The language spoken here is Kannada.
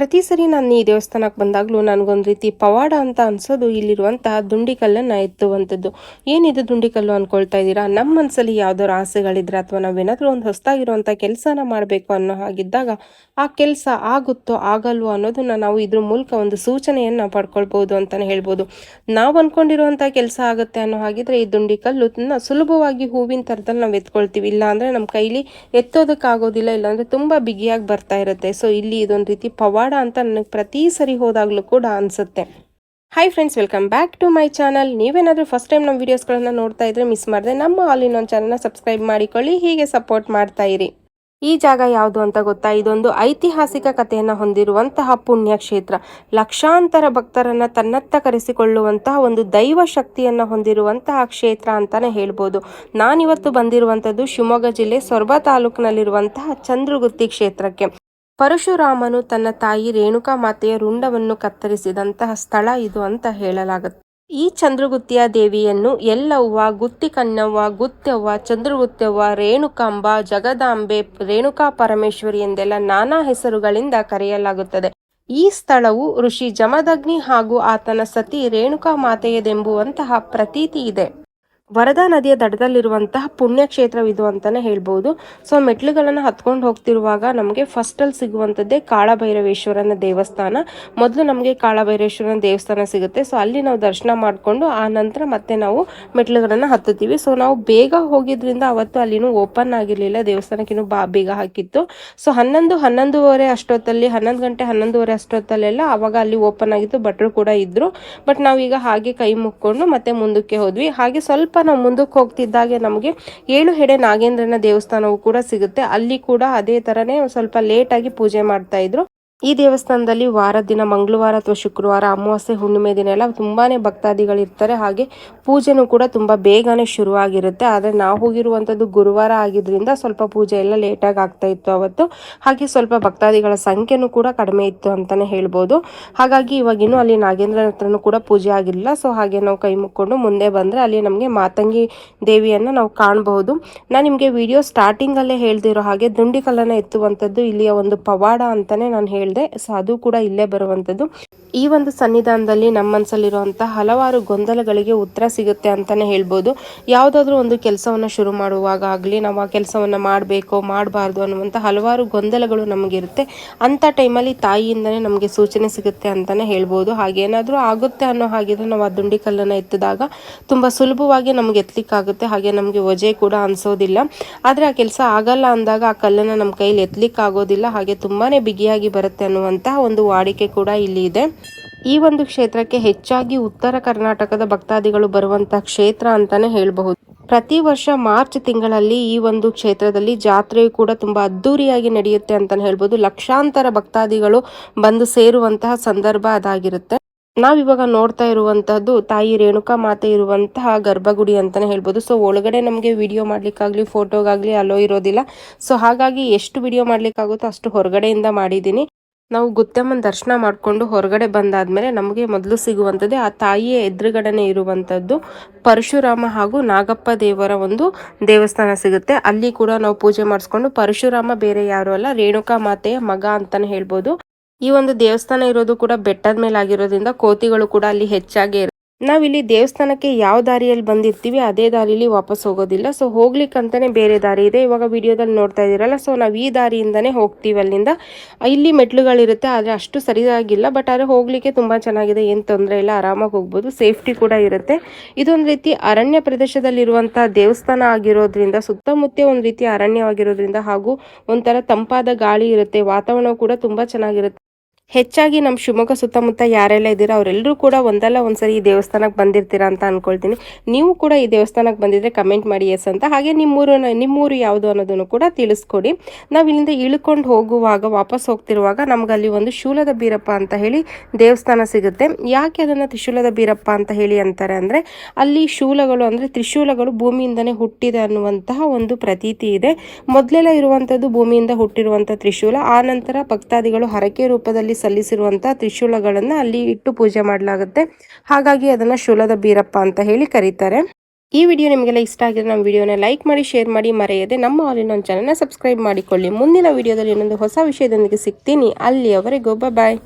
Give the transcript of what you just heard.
ಪ್ರತಿ ಸರಿ ನಾನು ಈ ದೇವಸ್ಥಾನಕ್ಕೆ ಬಂದಾಗಲೂ ನನಗೊಂದು ರೀತಿ ಪವಾಡ ಅಂತ ಅನ್ಸೋದು ಇಲ್ಲಿರುವಂತಹ ದುಂಡಿಕಲ್ಲನ್ನು ಎತ್ತುವಂಥದ್ದು. ಏನಿದು ದುಂಡಿಕಲ್ಲು ಅಂದ್ಕೊಳ್ತಾ ಇದ್ದೀರಾ? ನಮ್ಮ ಮನಸ್ಸಲ್ಲಿ ಯಾವ್ದಾದ್ರು ಆಸೆಗಳಿದ್ರೆ ಅಥವಾ ನಾವೇನಾದರೂ ಒಂದು ಹೊಸದಾಗಿರುವಂಥ ಕೆಲಸನ ಮಾಡಬೇಕು ಅನ್ನೋ ಹಾಗಿದ್ದಾಗ ಆ ಕೆಲಸ ಆಗುತ್ತೋ ಆಗಲ್ವೋ ಅನ್ನೋದನ್ನ ನಾವು ಇದ್ರ ಮೂಲಕ ಒಂದು ಸೂಚನೆಯನ್ನು ಪಡ್ಕೊಳ್ಬೋದು ಅಂತಲೇ ಹೇಳ್ಬೋದು. ನಾವು ಅಂದ್ಕೊಂಡಿರುವಂಥ ಕೆಲಸ ಆಗುತ್ತೆ ಅನ್ನೋ ಹಾಗಿದ್ರೆ ಈ ದುಂಡಿಕಲ್ಲು ಸುಲಭವಾಗಿ ಹೂವಿನ ಥರದಲ್ಲಿ ನಾವು ಎತ್ಕೊಳ್ತೀವಿ. ಇಲ್ಲ ಅಂದರೆ ನಮ್ಮ ಕೈಲಿ ಎತ್ತೋದಕ್ಕಾಗೋದಿಲ್ಲ, ಇಲ್ಲಾಂದರೆ ತುಂಬ ಬಿಗಿಯಾಗಿ ಬರ್ತಾ ಇರುತ್ತೆ. ಸೊ ಇಲ್ಲಿ ಇದೊಂದು ರೀತಿ ಪವಾಡ ಅಂತ ನನಗೆ ಪ್ರತಿ ಸರಿ ಹೋದಾಗಲೂ ಕೂಡ ಅನಿಸುತ್ತೆ. Hi friends welcome back to my channel ನೀವೇನಾದರೂ ಫಸ್ಟ್ ಟೈಮ್ ನಮ್ಮ ವೀಡಿಯೋಸ್ಗಳನ್ನು ನೋಡ್ತಾ ಇದ್ರೆ ಮಿಸ್ ಮಾಡಿದೆ, ನಮ್ಮ ಆಲ್ ಒನ್ ಚಾನಲ್ನ ಸಬ್ಸ್ಕ್ರೈಬ್ ಮಾಡಿಕೊಳ್ಳಿ, ಹೀಗೆ ಸಪೋರ್ಟ್ ಮಾಡ್ತಾ ಇರಿ. ಈ ಜಾಗ ಯಾವುದು ಅಂತ ಗೊತ್ತಾ? ಇದೊಂದು ಐತಿಹಾಸಿಕ ಕಥೆಯನ್ನು ಹೊಂದಿರುವಂತಹ ಪುಣ್ಯಕ್ಷೇತ್ರ. ಲಕ್ಷಾಂತರ ಭಕ್ತರನ್ನ ತನ್ನತ್ತ ಕರೆಸಿಕೊಳ್ಳುವಂತಹ ಒಂದು ದೈವ ಶಕ್ತಿಯನ್ನು ಹೊಂದಿರುವಂತಹ ಕ್ಷೇತ್ರ ಅಂತಾನೆ ಹೇಳ್ಬೋದು. ನಾನಿವತ್ತು ಬಂದಿರುವಂಥದ್ದು ಶಿವಮೊಗ್ಗ ಜಿಲ್ಲೆ ಸೊರಬ ತಾಲೂಕಿನಲ್ಲಿರುವಂತಹ ಚಂದ್ರಗುತ್ತಿ ಕ್ಷೇತ್ರಕ್ಕೆ. ಪರಶುರಾಮನು ತನ್ನ ತಾಯಿ ರೇಣುಕಾ ಮಾತೆಯ ರುಂಡವನ್ನು ಕತ್ತರಿಸಿದಂತಹ ಸ್ಥಳ ಇದು ಅಂತ ಹೇಳಲಾಗುತ್ತೆ ಈ ಚಂದ್ರಗುತ್ತಿಯ ದೇವಿಯನ್ನು ಎಲ್ಲವ್ವ ಗುತ್ತಿ ಕನ್ನವ್ವ ಗುತ್ತವ್ವ ಚಂದ್ರಗುತ್ತವ್ವ ರೇಣುಕಾಂಬ, ಜಗದಾಂಬೆ, ರೇಣುಕಾ ಪರಮೇಶ್ವರಿ ಎಂದೆಲ್ಲ ನಾನಾ ಹೆಸರುಗಳಿಂದ ಕರೆಯಲಾಗುತ್ತದೆ. ಈ ಸ್ಥಳವು ಋಷಿ ಜಮದಗ್ನಿ ಹಾಗೂ ಆತನ ಸತಿ ರೇಣುಕಾ ಮಾತೆಯದೆಂಬುವಂತಹ ಪ್ರತೀತಿ ಇದೆ. ವರದಾ ನದಿಯ ದಡದಲ್ಲಿರುವಂತಹ ಪುಣ್ಯಕ್ಷೇತ್ರವಿದು ಅಂತಾನೆ ಹೇಳ್ಬೋದು. ಸೊ ಮೆಟ್ಲುಗಳನ್ನು ಹತ್ಕೊಂಡು ಹೋಗ್ತಿರುವಾಗ ನಮಗೆ ಫಸ್ಟಲ್ಲಿ ಸಿಗುವಂಥದ್ದೇ ಕಾಳಭೈರವೇಶ್ವರನ ದೇವಸ್ಥಾನ. ಮೊದಲು ನಮಗೆ ಕಾಳಭೈರೇಶ್ವರನ ದೇವಸ್ಥಾನ ಸಿಗುತ್ತೆ. ಸೊ ಅಲ್ಲಿ ನಾವು ದರ್ಶನ ಮಾಡಿಕೊಂಡು ಆ ನಂತರ ಮತ್ತೆ ನಾವು ಮೆಟ್ಲುಗಳನ್ನು ಹತ್ತುತ್ತೀವಿ. ಸೊ ನಾವು ಬೇಗ ಹೋಗಿದ್ರಿಂದ ಅವತ್ತು ಅಲ್ಲಿನೂ ಓಪನ್ ಆಗಿರಲಿಲ್ಲ. ದೇವಸ್ಥಾನಕ್ಕಿನ್ನೂ ಬಾ ಬೇಗ ಹಾಕಿತ್ತು. ಸೊ ಹನ್ನೊಂದು, ಹನ್ನೊಂದುವರೆ ಅಷ್ಟೊತ್ತಲ್ಲಿ, ಹನ್ನೊಂದು ಗಂಟೆ, ಹನ್ನೊಂದುವರೆ ಅಷ್ಟೊತ್ತಲ್ಲೆಲ್ಲ ಅವಾಗ ಅಲ್ಲಿ ಓಪನ್ ಆಗಿತ್ತು. ಭಟ್ರು ಕೂಡ ಇದ್ದರು ಬಟ್ ನಾವೀಗ ಹಾಗೆ ಕೈ ಮುಕ್ಕೊಂಡು ಮತ್ತೆ ಮುಂದಕ್ಕೆ ಹೋದ್ವಿ. ಹಾಗೆ ಸ್ವಲ್ಪ ನಾವು ಮುಂದಕ್ಕೆ ಹೋಗ್ತಿದ್ದಾಗೆ ನಮಗೆ ಏಳು ಹೆಡೆ ನಾಗೇಂದ್ರನ ದೇವಸ್ಥಾನವು ಕೂಡ ಸಿಗುತ್ತೆ. ಅಲ್ಲಿ ಕೂಡ ಅದೇ ತರನೇ ಸ್ವಲ್ಪ ಲೇಟ್ ಆಗಿ ಪೂಜೆ ಮಾಡ್ತಾ ಇದ್ರು. ಈ ದೇವಸ್ಥಾನದಲ್ಲಿ ವಾರ ದಿನ, ಮಂಗಳವಾರ ಅಥವಾ ಶುಕ್ರವಾರ, ಅಮಾವಾಸ್ಯೆ, ಹುಣ್ಣಿಮೆ ದಿನ ಎಲ್ಲ ತುಂಬಾನೇ ಭಕ್ತಾದಿಗಳಿರ್ತಾರೆ. ಹಾಗೆ ಪೂಜೆನೂ ಕೂಡ ತುಂಬಾ ಬೇಗನೆ ಶುರುವಾಗಿರುತ್ತೆ. ಆದರೆ ನಾವು ಹೋಗಿರುವಂಥದ್ದು ಗುರುವಾರ ಆಗಿದ್ರಿಂದ ಸ್ವಲ್ಪ ಪೂಜೆ ಎಲ್ಲ ಲೇಟಾಗಿ ಆಗ್ತಾ ಇತ್ತು ಅವತ್ತು. ಹಾಗೆ ಸ್ವಲ್ಪ ಭಕ್ತಾದಿಗಳ ಸಂಖ್ಯೆನೂ ಕೂಡ ಕಡಿಮೆ ಇತ್ತು ಅಂತಾನೆ ಹೇಳ್ಬೋದು. ಹಾಗಾಗಿ ಇವಾಗಿನ್ನು ಅಲ್ಲಿ ನಾಗೇಂದ್ರನ ಹತ್ರನೂ ಕೂಡ ಪೂಜೆ ಆಗಿರಲಿಲ್ಲ ಸೊ ಹಾಗೆ ನಾವು ಕೈ ಮುಕ್ಕೊಂಡು ಮುಂದೆ ಬಂದರೆ ಅಲ್ಲಿ ನಮಗೆ ಮಾತಂಗಿ ದೇವಿಯನ್ನು ನಾವು ಕಾಣಬಹುದು. ನಾನು ನಿಮಗೆ ವಿಡಿಯೋ ಸ್ಟಾರ್ಟಿಂಗಲ್ಲೇ ಹೇಳ್ದಿರೋ ಹಾಗೆ ದುಂಡಿಕಲ್ಲನ್ನು ಎತ್ತುವಂಥದ್ದು ಇಲ್ಲಿಯ ಒಂದು ಪವಾಡ ಅಂತಲೇ ನಾನು ಹೇಳಿ ಹೇಳಿದೆ ಸೊ ಅದು ಕೂಡ ಇಲ್ಲೇ ಬರುವಂಥದ್ದು. ಈ ಒಂದು ಸನ್ನಿಧಾನದಲ್ಲಿ ನಮ್ಮ ಮನಸ್ಸಲ್ಲಿರುವಂತಹ ಹಲವಾರು ಗೊಂದಲಗಳಿಗೆ ಉತ್ತರ ಸಿಗುತ್ತೆ ಅಂತಾನೆ ಹೇಳ್ಬೋದು. ಯಾವುದಾದ್ರೂ ಒಂದು ಕೆಲಸವನ್ನು ಶುರು ಮಾಡುವಾಗ ಆಗಲಿ, ನಾವು ಆ ಕೆಲಸವನ್ನು ಮಾಡಬೇಕು, ಮಾಡಬಾರ್ದು ಅನ್ನುವಂಥ ಹಲವಾರು ಗೊಂದಲಗಳು ನಮಗಿರುತ್ತೆ. ಅಂಥ ಟೈಮಲ್ಲಿ ತಾಯಿಯಿಂದನೇ ನಮಗೆ ಸೂಚನೆ ಸಿಗುತ್ತೆ ಅಂತಾನೆ ಹೇಳ್ಬೋದು. ಹಾಗೇನಾದರೂ ಆಗುತ್ತೆ ಅನ್ನೋ ಹಾಗಿದ್ರೆ ನಾವು ಆ ದುಂಡಿ ಕಲ್ಲನ್ನ ಎತ್ತಿದಾಗ ತುಂಬ ಸುಲಭವಾಗಿ ನಮಗೆ ಎತ್ತಲಿಕ್ಕಾಗುತ್ತೆ ಹಾಗೆ ನಮಗೆ ವಜೆ ಕೂಡ ಅನಿಸೋದಿಲ್ಲ. ಆದರೆ ಆ ಕೆಲಸ ಆಗಲ್ಲ ಅಂದಾಗ ಆ ಕಲ್ಲನ್ನು ನಮ್ಮ ಕೈಲಿ ಎತ್ತಲಿಕ್ಕಾಗೋದಿಲ್ಲ ಹಾಗೆ ತುಂಬಾ ಬಿಗಿಯಾಗಿ ಬರುತ್ತೆ. ಅನ್ನುವಂತಹ ಒಂದು ವಾಡಿಕೆ ಕೂಡ ಇಲ್ಲಿ ಇದೆ. ಈ ಒಂದು ಕ್ಷೇತ್ರಕ್ಕೆ ಹೆಚ್ಚಾಗಿ ಉತ್ತರ ಕರ್ನಾಟಕದ ಭಕ್ತಾದಿಗಳು ಬರುವಂತಹ ಕ್ಷೇತ್ರ ಅಂತಾನೆ ಹೇಳಬಹುದು. ಪ್ರತಿ ವರ್ಷ ಮಾರ್ಚ್ ತಿಂಗಳಲ್ಲಿ ಈ ಒಂದು ಕ್ಷೇತ್ರದಲ್ಲಿ ಜಾತ್ರೆಯು ಕೂಡ ತುಂಬಾ ಅದ್ದೂರಿಯಾಗಿ ನಡೆಯುತ್ತೆ ಅಂತಾನೆ ಹೇಳ್ಬೋದು ಲಕ್ಷಾಂತರ ಭಕ್ತಾದಿಗಳು ಬಂದು ಸೇರುವಂತಹ ಸಂದರ್ಭ ಅದಾಗಿರುತ್ತೆ. ನಾವಿವಾಗ ನೋಡ್ತಾ ಇರುವಂತಹದ್ದು ತಾಯಿ ರೇಣುಕಾ ಮಾತೆ ಇರುವಂತಹ ಗರ್ಭಗುಡಿ ಅಂತಾನೆ ಹೇಳ್ಬೋದು ಸೊ ಒಳಗಡೆ ನಮಗೆ ವಿಡಿಯೋ ಮಾಡ್ಲಿಕ್ಕಾಗ್ಲಿ ಫೋಟೋಗಾಗ್ಲಿ ಅಲೋ ಇರೋದಿಲ್ಲ. ಸೊ ಹಾಗಾಗಿ ಎಷ್ಟು ವಿಡಿಯೋ ಮಾಡ್ಲಿಕ್ಕಾಗುತ್ತೋ ಅಷ್ಟು ಹೊರಗಡೆಯಿಂದ ಮಾಡಿದ್ದೀನಿ. ನಾವು ಗುತ್ತಮ್ಮನ ದರ್ಶನ ಮಾಡಿಕೊಂಡು ಹೊರಗಡೆ ಬಂದಾದಮೇಲೆ ನಮಗೆ ಮೊದಲು ಸಿಗುವಂಥದ್ದೇ ಆ ತಾಯಿಯ ಎದುರುಗಡೆನೆ ಇರುವಂಥದ್ದು ಪರಶುರಾಮ ಹಾಗೂ ನಾಗಪ್ಪ ದೇವರ ಒಂದು ದೇವಸ್ಥಾನ ಸಿಗುತ್ತೆ. ಅಲ್ಲಿ ಕೂಡ ನಾವು ಪೂಜೆ ಮಾಡಿಸ್ಕೊಂಡು ಪರಶುರಾಮ ಬೇರೆ ಯಾರು ಅಲ್ಲ, ರೇಣುಕಾ ಮಾತೆಯ ಮಗ ಅಂತಾನೆ ಹೇಳ್ಬೋದು. ಈ ಒಂದು ದೇವಸ್ಥಾನ ಇರೋದು ಕೂಡ ಬೆಟ್ಟದ ಮೇಲೆ ಆಗಿರೋದ್ರಿಂದ ಕೋತಿಗಳು ಕೂಡ ಅಲ್ಲಿ ಹೆಚ್ಚಾಗಿ ನಾವಿಲ್ಲಿ ದೇವಸ್ಥಾನಕ್ಕೆ ಯಾವ ದಾರಿಯಲ್ಲಿ ಬಂದಿರ್ತೀವಿ, ಅದೇ ದಾರಿಲಿ ವಾಪಸ್ ಹೋಗೋದಿಲ್ಲ. ಸೊ ಹೋಗ್ಲಿಕ್ಕಂತಾನೆ ಬೇರೆ ದಾರಿ ಇದೆ. ಇವಾಗ ವಿಡಿಯೋದಲ್ಲಿ ನೋಡ್ತಾ ಇದ್ದೀರಲ್ಲ ಸೊ ನಾವು ಈ ದಾರಿಯಿಂದನೇ ಹೋಗ್ತೀವಿ ಅಲ್ಲಿಂದ. ಇಲ್ಲಿ ಮೆಟ್ಲುಗಳಿರುತ್ತೆ, ಆದರೆ ಅಷ್ಟು ಸರಿಯಾಗಿಲ್ಲ ಬಟ್ ಆದರೆ ಹೋಗ್ಲಿಕ್ಕೆ ತುಂಬ ಚೆನ್ನಾಗಿದೆ. ಏನು ತೊಂದರೆ ಇಲ್ಲ, ಆರಾಮಾಗಿ ಹೋಗ್ಬೋದು. ಸೇಫ್ಟಿ ಕೂಡ ಇರುತ್ತೆ. ಇದೊಂದು ರೀತಿ ಅರಣ್ಯ ಪ್ರದೇಶದಲ್ಲಿರುವಂಥ ದೇವಸ್ಥಾನ ಆಗಿರೋದ್ರಿಂದ, ಸುತ್ತಮುತ್ತ ಒಂದು ರೀತಿ ಅರಣ್ಯವಾಗಿರೋದ್ರಿಂದ ಹಾಗೂ ಒಂಥರ ತಂಪಾದ ಗಾಳಿ ಇರುತ್ತೆ. ವಾತಾವರಣ ಕೂಡ ತುಂಬ ಚೆನ್ನಾಗಿರುತ್ತೆ. ಹೆಚ್ಚಾಗಿ ನಮ್ಮ ಶಿವಮೊಗ್ಗ ಸುತ್ತಮುತ್ತ ಯಾರೆಲ್ಲ ಇದ್ದೀರಾ ಅವರೆಲ್ಲರೂ ಕೂಡ ಒಂದಲ್ಲ ಒಂದ್ಸರಿ ಈ ದೇವಸ್ಥಾನಕ್ಕೆ ಬಂದಿರ್ತೀರಾ ಅಂತ ಅನ್ಕೊಳ್ತೀನಿ. ನೀವು ಕೂಡ ಈ ದೇವಸ್ಥಾನಕ್ಕೆ ಬಂದಿದ್ರೆ ಕಮೆಂಟ್ ಮಾಡಿ ಎಸ್ ಅಂತ. ಹಾಗೆ ನಿಮ್ಮೂರು ನಿಮ್ಮೂರು ಯಾವುದು ಅನ್ನೋದನ್ನು ಕೂಡ ತಿಳಿಸ್ಕೊಡಿ. ನಾವು ಇಲ್ಲಿಂದ ಇಳ್ಕೊಂಡು ಹೋಗುವಾಗ, ವಾಪಸ್ ಹೋಗ್ತಿರುವಾಗ ನಮಗಲ್ಲಿ ಒಂದು ಶೂಲದ ಬೀರಪ್ಪ ಅಂತ ಹೇಳಿ ದೇವಸ್ಥಾನ ಸಿಗುತ್ತೆ. ಯಾಕೆ ಅದನ್ನು ತ್ರಿಶೂಲದ ಬೀರಪ್ಪ ಅಂತ ಹೇಳಿ ಅಂತಾರೆ ಅಂದರೆ, ಅಲ್ಲಿ ಶೂಲಗಳು ಅಂದರೆ ತ್ರಿಶೂಲಗಳು ಭೂಮಿಯಿಂದನೇ ಹುಟ್ಟಿದೆ ಅನ್ನುವಂತಹ ಒಂದು ಪ್ರತೀತಿ ಇದೆ. ಮೊದಲೆಲ್ಲ ಇರುವಂಥದ್ದು ಭೂಮಿಯಿಂದ ಹುಟ್ಟಿರುವಂಥ ತ್ರಿಶೂಲ, ಆ ನಂತರ ಭಕ್ತಾದಿಗಳು ಹರಕೆ ರೂಪದಲ್ಲಿ ಸಲ್ಲಿಸಿರುವಂತಹ ತ್ರಿಶೂಲಗಳನ್ನ ಅಲ್ಲಿ ಇಟ್ಟು ಪೂಜೆ ಮಾಡಲಾಗುತ್ತೆ. ಹಾಗಾಗಿ ಅದನ್ನ ಶೂಲದ ಬೀರಪ್ಪ ಅಂತ ಹೇಳಿ ಕರೀತಾರೆ. ಈ ವಿಡಿಯೋ ನಿಮಗೆಲ್ಲ ಇಷ್ಟ ಆಗಿದ್ರೆ ನಮ್ಮ ವಿಡಿಯೋನ ಲೈಕ್ ಮಾಡಿ, ಶೇರ್ ಮಾಡಿ, ಮರೆಯದೆ ನಮ್ಮ ಆಲ್ ಇನ್ ಚಾನಲ್ನ ಸಬ್ಸ್ಕ್ರೈಬ್ ಮಾಡಿಕೊಳ್ಳಿ. ಮುಂದಿನ ವಿಡಿಯೋದಲ್ಲಿ ಇನ್ನೊಂದು ಹೊಸ ವಿಷಯದೊಂದಿಗೆ ಸಿಗ್ತೀನಿ. ಅಲ್ಲಿಯವರೆಗೂ ಬಾಯ್.